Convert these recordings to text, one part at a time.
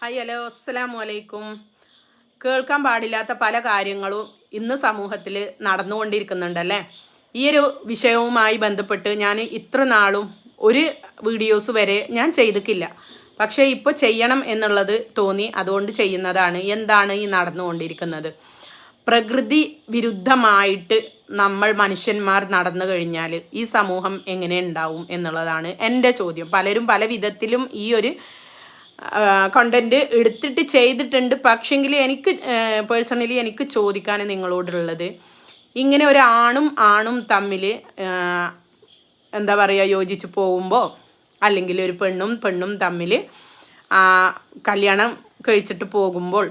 Hi hello അസ്സലാമു വലൈക്കും കേൾക്കാൻ പാടില്ലാത്ത പല കാര്യങ്ങളും ഇന്ന് സമൂഹത്തിൽ നടന്നുകൊണ്ടിരിക്കുന്നുണ്ടല്ലേ ഈ ഒരു വിഷയവുമായി ബന്ധപ്പെട്ട് ഞാൻ ഇത്ര നാളും ഒരു വീഡിയോസ് വരെ ഞാൻ ചെയ്തിട്ടില്ല. പക്ഷേ ഇപ്പോൾ ചെയ്യണം എന്നുള്ളത് തോന്നി അതുകൊണ്ട് ചെയ്യുന്നതാണ് എന്താണ് ഈ നടന്നുകൊണ്ടിരിക്കുന്നത്. പ്രകൃതി വിരുദ്ധമായിട്ട് നമ്മൾ മനുഷ്യന്മാർ നടന്നു കഴിഞ്ഞാൽ ഈ സമൂഹം എങ്ങനെ ഉണ്ടാവും എന്നുള്ളതാണ് എന്റെ ചോദ്യം. പലരും പല വിധത്തിലും ഈ ഒരു കണ്ടന്റ് എടുത്തിട്ട് ചെയ്തിട്ടുണ്ട്. പക്ഷെങ്കിൽ എനിക്ക് പേഴ്സണലി എനിക്ക് ചോദിക്കാൻ നിങ്ങളോടുള്ളത്. ഇങ്ങനെ ഒരു ആണും ആണും തമ്മിൽ എന്താ പറയുക യോജിച്ച് പോകുമ്പോൾ അല്ലെങ്കിൽ ഒരു പെണ്ണും പെണ്ണും തമ്മിൽ കല്യാണം കഴിച്ചിട്ട് പോകുമ്പോൾ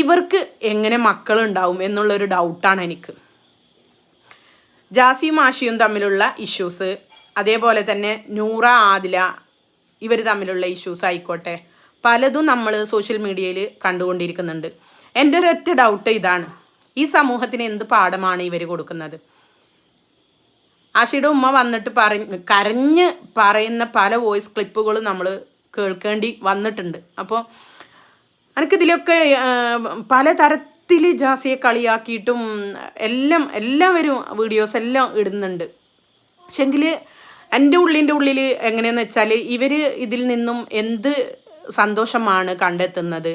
ഇവർക്ക് എങ്ങനെ മക്കളുണ്ടാവും എന്നുള്ളൊരു ഡൗട്ടാണ് എനിക്ക്. ജാസിയും ആഷിയും തമ്മിലുള്ള ഇഷ്യൂസ് അതേപോലെ തന്നെ നൂറ ആദില ഇവർ തമ്മിലുള്ള ഇഷ്യൂസ് ആയിക്കോട്ടെ. പലതും നമ്മൾ സോഷ്യൽ മീഡിയയിൽ കണ്ടുകൊണ്ടിരിക്കുന്നുണ്ട്. എന്റെ ഒരൊറ്റ ഡൗട്ട് ഇതാണ്. ഈ സമൂഹത്തിന് എന്ത് പാഠമാണ് ഇവർ കൊടുക്കുന്നത്? ആഷിയുടെ ഉമ്മ വന്നിട്ട് പറഞ്ഞ് കരഞ്ഞ് പറയുന്ന പല വോയിസ് ക്ലിപ്പുകളും നമ്മൾ കേൾക്കേണ്ടി വന്നിട്ടുണ്ട്. അപ്പോൾ എനിക്കിതിലൊക്കെ പല തരത്തിൽ ജാസിയെ കളിയാക്കിയിട്ടും എല്ലാം എല്ലാവരും വീഡിയോസ് എല്ലാം ഇടുന്നുണ്ട്. പക്ഷെങ്കിൽ എന്റെ ഉള്ളിന്റെ ഉള്ളിൽ എങ്ങനെയെന്ന് വെച്ചാൽ ഇവർ ഇതിൽ നിന്നും എന്ത് സന്തോഷമാണ് കണ്ടെത്തുന്നത്?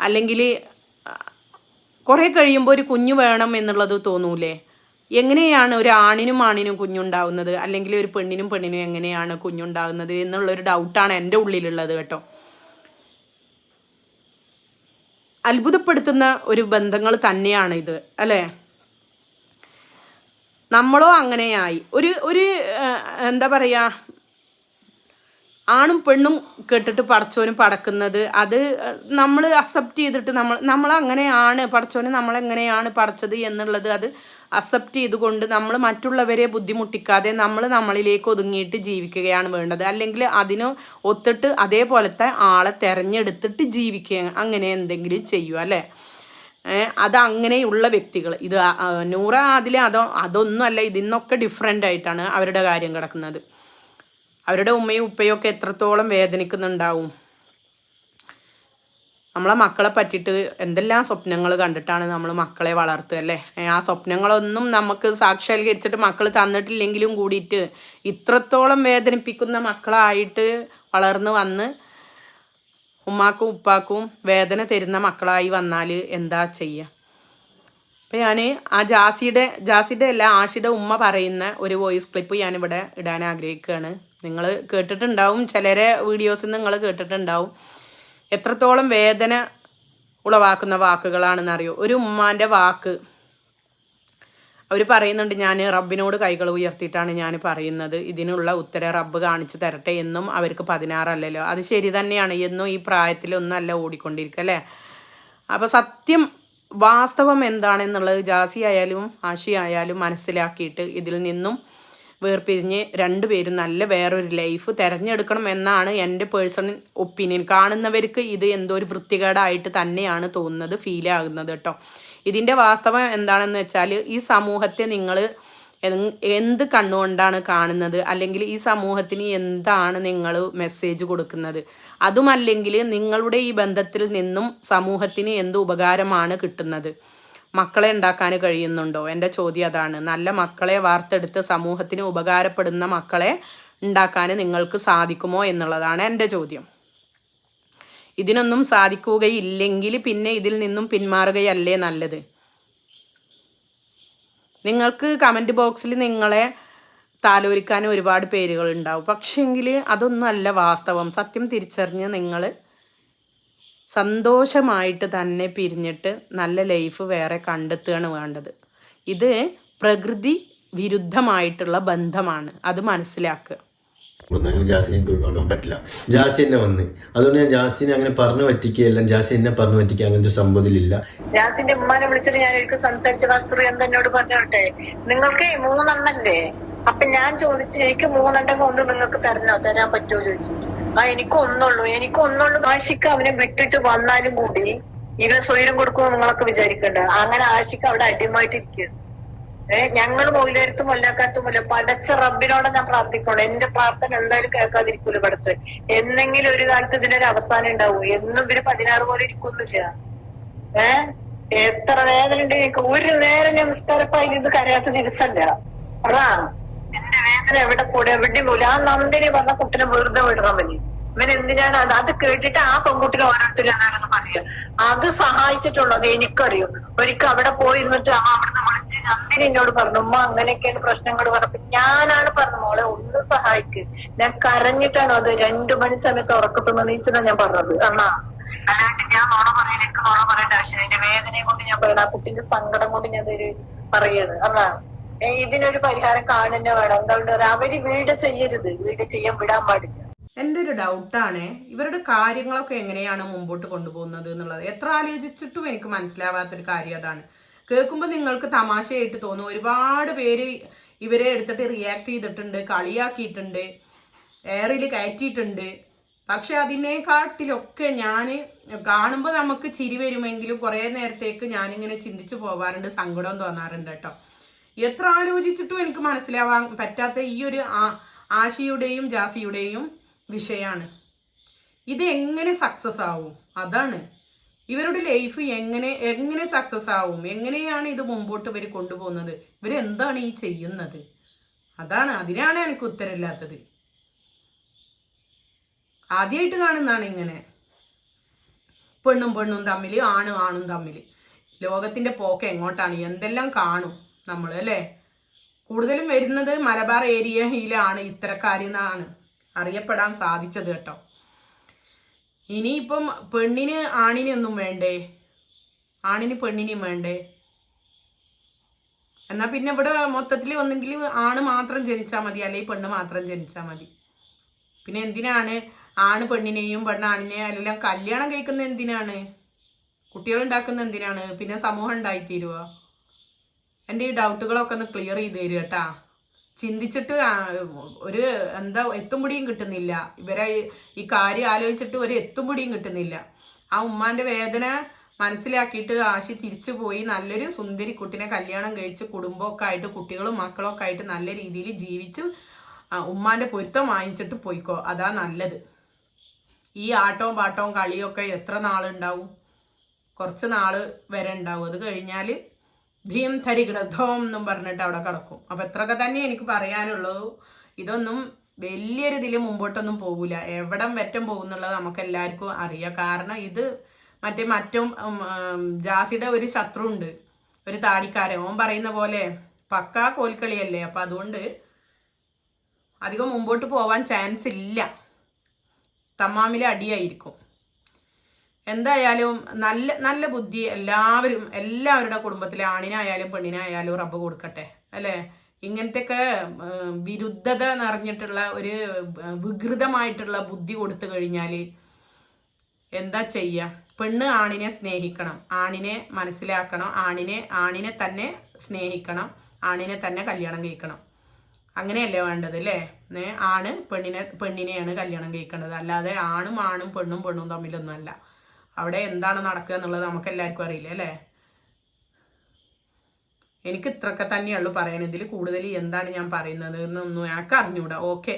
അല്ലെങ്കിൽ കുറേ കഴിയുമ്പോൾ ഒരു കുഞ്ഞു വേണം എന്നുള്ളത് തോന്നൂലേ? എങ്ങനെയാണ് ഒരു ആണിനും ആണിനും കുഞ്ഞുണ്ടാവുന്നത്? അല്ലെങ്കിൽ ഒരു പെണ്ണിനും പെണ്ണിനും എങ്ങനെയാണ് കുഞ്ഞുണ്ടാകുന്നത് എന്നുള്ളൊരു ഡൗട്ടാണ് എന്റെ ഉള്ളിലുള്ളത് കേട്ടോ. അത്ഭുതപ്പെടുത്തുന്ന ഒരു ബന്ധങ്ങൾ തന്നെയാണ് ഇത് അല്ലേ? നമ്മളോ അങ്ങനെയായി. ഒരു ഒരു എന്താ പറയുക ആണും പെണ്ണും കേട്ടിട്ട് പടച്ചോനും പടക്കുന്നത് അത് നമ്മൾ അക്സെപ്റ്റ് ചെയ്തിട്ട് നമ്മൾ നമ്മൾ അങ്ങനെയാണ് പടച്ചോന് നമ്മളെങ്ങനെയാണ് പടച്ചത് എന്നുള്ളത് അത് അക്സെപ്റ്റ് ചെയ്തുകൊണ്ട് നമ്മൾ മറ്റുള്ളവരെ ബുദ്ധിമുട്ടിക്കാതെ നമ്മൾ നമ്മളിലേക്ക് ഒതുങ്ങിയിട്ട് ജീവിക്കുകയാണ് വേണ്ടത്. അല്ലെങ്കിൽ അതിന് ഒത്തിട്ട് അതേപോലത്തെ ആളെ തിരഞ്ഞെടുത്തിട്ട് ജീവിക്കുക അങ്ങനെ എന്തെങ്കിലും ചെയ്യുക അല്ലേ? അത് അങ്ങനെയുള്ള വ്യക്തികൾ. ഇത് നൂറ അതിലെ അതോ അതൊന്നുമല്ല ഇതിന്നൊക്കെ ഡിഫറെന്റ് ആയിട്ടാണ് അവരുടെ കാര്യം കിടക്കുന്നത്. അവരുടെ ഉമ്മയും ഉപ്പയും ഒക്കെ എത്രത്തോളം വേദനിക്കുന്നുണ്ടാവും. നമ്മളെ മക്കളെ പറ്റിയിട്ട് എന്തെല്ലാം സ്വപ്നങ്ങൾ കണ്ടിട്ടാണ് നമ്മൾ മക്കളെ വളർത്തുക അല്ലേ? ആ സ്വപ്നങ്ങളൊന്നും നമുക്ക് സാക്ഷാത്കരിച്ചിട്ട് മക്കൾ തന്നിട്ടില്ലെങ്കിലും കൂടിയിട്ട് ഇത്രത്തോളം വേദനിപ്പിക്കുന്ന മക്കളായിട്ട് വളർന്നു വന്ന് ഉമ്മാക്കും ഉപ്പാക്കും വേദന തരുന്ന മക്കളായി വന്നാൽ എന്താ ചെയ്യുക അപ്പം ഞാൻ ആ ജാസിയുടെ ജാസിയുടെ അല്ല ആഷിയുടെ ഉമ്മ പറയുന്ന ഒരു വോയിസ് ക്ലിപ്പ് ഞാനിവിടെ ഇടാൻ ആഗ്രഹിക്കുകയാണ്. നിങ്ങൾ കേട്ടിട്ടുണ്ടാവും ചിലരെ വീഡിയോസ് നിങ്ങൾ കേട്ടിട്ടുണ്ടാവും. എത്രത്തോളം വേദന ഉളവാക്കുന്ന വാക്കുകളാണെന്നറിയോ? ഒരു ഉമ്മാന്റെ വാക്ക് അവർ പറയുന്നുണ്ട് ഞാൻ റബ്ബിനോട് കൈകൾ ഉയർത്തിയിട്ടാണ് ഞാൻ പറയുന്നത്. ഇതിനുള്ള ഉത്തരം റബ്ബ് കാണിച്ചു തരട്ടെ എന്നും അവർക്ക് പതിനാറല്ലല്ലോ. അത് ശരി തന്നെയാണ്. എന്നും ഈ പ്രായത്തിലൊന്നല്ല ഓടിക്കൊണ്ടിരിക്കുക അല്ലേ? അപ്പോൾ സത്യം വാസ്തവം എന്താണെന്നുള്ളത് ജാസി ആയാലും ആഷി ആയാലും മനസ്സിലാക്കിയിട്ട് ഇതിൽ നിന്നും വേർപിരിഞ്ഞ് രണ്ടുപേരും നല്ല വേറൊരു ലൈഫ് തിരഞ്ഞെടുക്കണം എന്നാണ് എന്റെ പേഴ്സണൽ ഒപ്പീനിയൻ. കാണുന്നവർക്ക് ഇത് എന്തോ ഒരു വൃത്തികേടായിട്ട് തന്നെയാണ് തോന്നുന്നത് ഫീൽ ആകുന്നത് കേട്ടോ. ഇതിന്റെ വാസ്തവം എന്താണെന്ന് വെച്ചാൽ ഈ സമൂഹത്തെ നിങ്ങൾ എന്ത് കണ്ണുകൊണ്ടാണ് കാണുന്നത്? അല്ലെങ്കിൽ ഈ സമൂഹത്തിന് എന്താണ് നിങ്ങൾ മെസ്സേജ് കൊടുക്കുന്നത്? അതുമല്ലെങ്കിൽ നിങ്ങളുടെ ഈ ബന്ധത്തിൽ നിന്നും സമൂഹത്തിന് എന്ത് ഉപകാരമാണ് കിട്ടുന്നത്? മക്കളെ ഉണ്ടാക്കാൻ കഴിയുന്നുണ്ടോ? എന്റെ ചോദ്യം അതാണ്. നല്ല മക്കളെ വാർത്തെടുത്ത് സമൂഹത്തിന് ഉപകാരപ്പെടുന്ന മക്കളെ ഉണ്ടാക്കാൻ നിങ്ങൾക്ക് സാധിക്കുമോ എന്നുള്ളതാണ് എന്റെ ചോദ്യം. ഇതിനൊന്നും സാധിക്കുകയില്ലെങ്കിൽ പിന്നെ ഇതിൽ നിന്നും പിന്മാറുകയല്ലേ നല്ലത്? നിങ്ങൾക്ക് കമന്റ് ബോക്സിൽ നിങ്ങളെ താലോലിക്കാൻ ഒരുപാട് പേരുകൾ ഉണ്ടാവും. പക്ഷെങ്കിൽ അതൊന്നും അല്ല വാസ്തവം. സത്യം തിരിച്ചറിഞ്ഞ് നിങ്ങൾ സന്തോഷമായിട്ട് തന്നെ പിരിഞ്ഞിട്ട് നല്ല ലൈഫ് വേറെ കണ്ടെത്തുകയാണ് വേണ്ടത്. ഇത് പ്രകൃതി വിരുദ്ധമായിട്ടുള്ള ബന്ധമാണ്. അത് മനസ്സിലാക്കുക. ജാസിനെ കൊണ്ടുപോകാൻ പറ്റില്ല. ജാസി എന്നെ വന്ന്. അതുകൊണ്ട് ഞാൻ ജാസിനെ അങ്ങനെ പറഞ്ഞു പറ്റിക്കുകയല്ല ജാസി എന്നെ പറഞ്ഞു പറ്റിക്കുക അങ്ങനത്തെ സംഭവത്തിലില്ല ജാസിന്റെ ഉമ്മാനെ വിളിച്ചിട്ട് ഞാൻ ഒരിക്കൽ സംസാരിച്ച വസ്തു എന്തെന്നോട് പറഞ്ഞോട്ടെ? നിങ്ങൾക്ക് മൂന്നെണ്ണല്ലേ? അപ്പൊ ഞാൻ ചോദിച്ചു എനിക്ക് മൂന്നെണ്ണം ഒന്ന് നിങ്ങൾക്ക് തരണോ? തരാൻ പറ്റുമോ ചോദിച്ചു. ആ എനിക്ക് ഒന്നുള്ളൂ. എനിക്ക് ഒന്നുള്ളൂ. ആഷിക്ക് അവനെ വിട്ടിട്ട് വന്നാലും കൂടി ഇവൻ സ്വയം കൊടുക്കുമോ നിങ്ങളൊക്കെ വിചാരിക്കണ്ട. അങ്ങനെ ആഷിക്ക് അവിടെ അടിമായിട്ടിരിക്കുന്നു ഏഹ് ഞങ്ങൾ മൊയിലേരത്തും കൊല്ലാക്കാത്തുമില്ല പടച്ച റബ്ബിനോട് ഞാൻ പ്രാർത്ഥിക്കണം എന്റെ പ്രാർത്ഥന എന്തായാലും കേൾക്കാതിരിക്കൂല പടച്ച. എന്നെങ്കിലും ഒരു കാലത്ത് ഇതിനൊരു അവസാനം ഉണ്ടാവും. എന്നും ഇവർ പതിനാറ് പോലെ ഇരിക്കൊന്നുമില്ല ഏഹ് എത്ര വേദന ഉണ്ട് ഒരു നേരം ഞാൻ നിസ്കാരപ്പായി ഇത് കരയാത്ത ദിവസമല്ല അതാ. എന്റെ വേദന എവിടെ കൂടെ? എവിടെ പോലും ആ നന്ദിനി പറഞ്ഞ കുട്ടിനെ വെറുതെ വിടണം മതി ഇവൻ എന്തിനാണ് അത്? അത് കേട്ടിട്ട് ആ പെൺകുട്ടിനെ ഓരോരുത്തരും പറയുക. അത് സഹായിച്ചിട്ടുള്ളത് എനിക്കറിയും. ഒരിക്കൽ അവിടെ പോയി ഇരുന്നിട്ട് ആ അവിടുന്ന് വിളിച്ച് അമ്മ എന്നോട് പറഞ്ഞു ഉമ്മ അങ്ങനെയൊക്കെയാണ് പ്രശ്നങ്ങൾ പറഞ്ഞപ്പോ ഞാനാണ് പറഞ്ഞു മോളെ ഒന്ന് സഹായിക്ക്. ഞാൻ കരഞ്ഞിട്ടാണ് അത് രണ്ടു മണി സമയത്ത് ഉറക്കത്തുന്ന നീച്ചതാ ഞാൻ പറഞ്ഞത്. അണ്ണാ അല്ലാണ്ട് ഞാൻ നോണ പറയാൻ എനിക്ക് നോണ പറയേണ്ട ആവശ്യമില്ല. എന്റെ വേദനയെ കൊണ്ട് ഞാൻ പറയണ. ആ കുട്ടിന്റെ സങ്കടം കൊണ്ട് ഞാൻ ഒരു പറയാണ്. അണ്ണാ ഇതിനൊരു പരിഹാരം കാണുന്നെ വേണം. എന്താ പറയുക അവർ വീട് ചെയ്യരുത്. വീട് ചെയ്യാൻ വിടാൻ പാടില്ല. എന്റെ ഒരു ഡൗട്ടാണ് ഇവരുടെ കാര്യങ്ങളൊക്കെ എങ്ങനെയാണ് മുമ്പോട്ട് കൊണ്ടുപോകുന്നത് എന്നുള്ളത്. എത്ര ആലോചിച്ചിട്ടും എനിക്ക് മനസ്സിലാവാത്തൊരു കാര്യം അതാണ്. കേൾക്കുമ്പോൾ നിങ്ങൾക്ക് തമാശയായിട്ട് തോന്നും. ഒരുപാട് പേര് ഇവരെ എടുത്തിട്ട് റിയാക്ട് ചെയ്തിട്ടുണ്ട് കളിയാക്കിയിട്ടുണ്ട് എയറിൽ കയറ്റിയിട്ടുണ്ട്. പക്ഷെ അതിനെക്കാട്ടിലൊക്കെ ഞാൻ കാണുമ്പോൾ നമുക്ക് ചിരി വരുമെങ്കിലും കുറേ നേരത്തേക്ക് ഞാനിങ്ങനെ ചിന്തിച്ചു പോവാറുണ്ട് സങ്കടം തോന്നാറുണ്ട് കേട്ടോ. എത്ര ആലോചിച്ചിട്ടും എനിക്ക് മനസ്സിലാവാൻ പറ്റാത്ത ഈ ഒരു ആശയുടെയും ജാസിയുടെയും വിഷയമാണ് ഇത് എങ്ങനെ സക്സസ് ആവും? അതാണ്. ഇവരുടെ ലൈഫ് എങ്ങനെ എങ്ങനെ സക്സസ് ആവും? എങ്ങനെയാണ് ഇത് മുമ്പോട്ട് ഇവർ കൊണ്ടുപോകുന്നത്? ഇവരെന്താണ് ഈ ചെയ്യുന്നത്? അതാണ് അതിനാണ് എനിക്ക് ഉത്തരമില്ലാത്തത്. ആദ്യമായിട്ട് കാണുന്നതാണ് ഇങ്ങനെ. പെണ്ണും പെണ്ണും തമ്മിൽ ആണും ആണും തമ്മിൽ ലോകത്തിന്റെ പോക്ക് എങ്ങോട്ടാണ്? എന്തെല്ലാം കാണും നമ്മൾ അല്ലേ? കൂടുതലും വരുന്നത് മലബാർ ഏരിയയിലാണ് ഇത്തരക്കാരിന്നാണ് അറിയപ്പെടാൻ സാധിച്ചത് കേട്ടോ. ഇനിയിപ്പം പെണ്ണിന് ആണിനൊന്നും വേണ്ടേ? ആണിന് പെണ്ണിനെയും വേണ്ടേ? എന്നാ പിന്നെ ഇവിടെ മൊത്തത്തിൽ ഒന്നെങ്കിൽ ആണ് മാത്രം ജനിച്ചാൽ മതി അല്ലെങ്കിൽ പെണ്ണ് മാത്രം ജനിച്ചാൽ മതി. പിന്നെ എന്തിനാണ് ആണ് പെണ്ണിനെയും പെണ്ണ് ആണിനെയും എല്ലാം കല്യാണം കഴിക്കുന്ന എന്തിനാണ്? കുട്ടികൾ ഉണ്ടാക്കുന്ന എന്തിനാണ്? പിന്നെ സമൂഹം ഉണ്ടായിത്തീരുവോ? എന്റെ ഈ ഡൗട്ടുകളൊക്കെ ഒന്ന് ക്ലിയർ ചെയ്ത് തരുക കേട്ടാ. ചിന്തിച്ചിട്ട് ഒരു എന്താ എത്തും പിടിയും കിട്ടുന്നില്ല. ഇവരെ ഈ- കാര്യം ആലോചിച്ചിട്ട് ഒരു എത്തും പിടിയും കിട്ടുന്നില്ല. ആ ഉമ്മാന്റെ വേദന മനസ്സിലാക്കിയിട്ട് ആശി തിരിച്ചു പോയി. നല്ലൊരു സുന്ദരി കുട്ടിനെ കല്യാണം കഴിച്ച് കുടുംബമൊക്കെ ആയിട്ട് കുട്ടികളും മക്കളൊക്കെ ആയിട്ട് നല്ല രീതിയിൽ ജീവിച്ച് ഉമ്മാന്റെ പൊരുത്തം വാങ്ങിച്ചിട്ട് പോയിക്കോ. അതാ നല്ലത്. ഈ ആട്ടവും പാട്ടവും കളിയൊക്കെ എത്ര നാളുണ്ടാവും? കുറച്ച് നാൾ വരെ ഉണ്ടാവും. അത് കഴിഞ്ഞാൽ ധീം ധരികിടധോം എന്നും പറഞ്ഞിട്ട് അവിടെ കിടക്കും. അപ്പം എത്രയൊക്കെ തന്നെ എനിക്ക് പറയാനുള്ളത് ഇതൊന്നും വലിയൊരു ഇതിൽ മുമ്പോട്ടൊന്നും പോകില്ല എവിടം വറ്റം പോകുന്നുള്ളത് നമുക്ക് എല്ലാവർക്കും അറിയാം. കാരണം ഇത് മറ്റേ മറ്റും ജാസിയുടെ ഒരു ശത്രു ഉണ്ട് ഒരു താടിക്കാരൻ. ഓൻ പറയുന്ന പോലെ പക്കാ കോൽക്കളിയല്ലേ. അപ്പം അതുകൊണ്ട് അധികം മുമ്പോട്ട് പോവാൻ ചാൻസ് ഇല്ല. തമ്മാമിലെ അടിയായിരിക്കും. എന്തായാലും നല്ല നല്ല ബുദ്ധി എല്ലാവരും എല്ലാവരുടെ കുടുംബത്തിലെ ആണിനായാലും പെണ്ണിനായാലും റബ്ബ് കൊടുക്കട്ടെ അല്ലേ? ഇങ്ങനത്തെയൊക്കെ വിരുദ്ധത നിറഞ്ഞിട്ടുള്ള ഒരു വികൃതമായിട്ടുള്ള ബുദ്ധി കൊടുത്തു കഴിഞ്ഞാൽ എന്താ ചെയ്യുക പെണ്ണ് ആണിനെ സ്നേഹിക്കണം ആണിനെ മനസ്സിലാക്കണം ആണിനെ ആണിനെ തന്നെ സ്നേഹിക്കണം ആണിനെ തന്നെ കല്യാണം കഴിക്കണം. അങ്ങനെയല്ലേ വേണ്ടത് അല്ലേ? ആണ് പെണ്ണിനെ പെണ്ണിനെയാണ് കല്യാണം കഴിക്കേണ്ടത്. അല്ലാതെ ആണും ആണും പെണ്ണും പെണ്ണും തമ്മിലൊന്നുമല്ല. അവിടെ എന്താണ് നടക്കുക എന്നുള്ളത് നമുക്ക് എല്ലാവർക്കും അറിയില്ല അല്ലേ? എനിക്ക് ഇത്രയൊക്കെ തന്നെയുള്ളൂ പറയാൻ. ഇതിൽ കൂടുതൽ എന്താണ് ഞാൻ പറയുന്നത് എന്നൊന്നും എനിക്ക് അറിഞ്ഞൂടാ. ഓക്കെ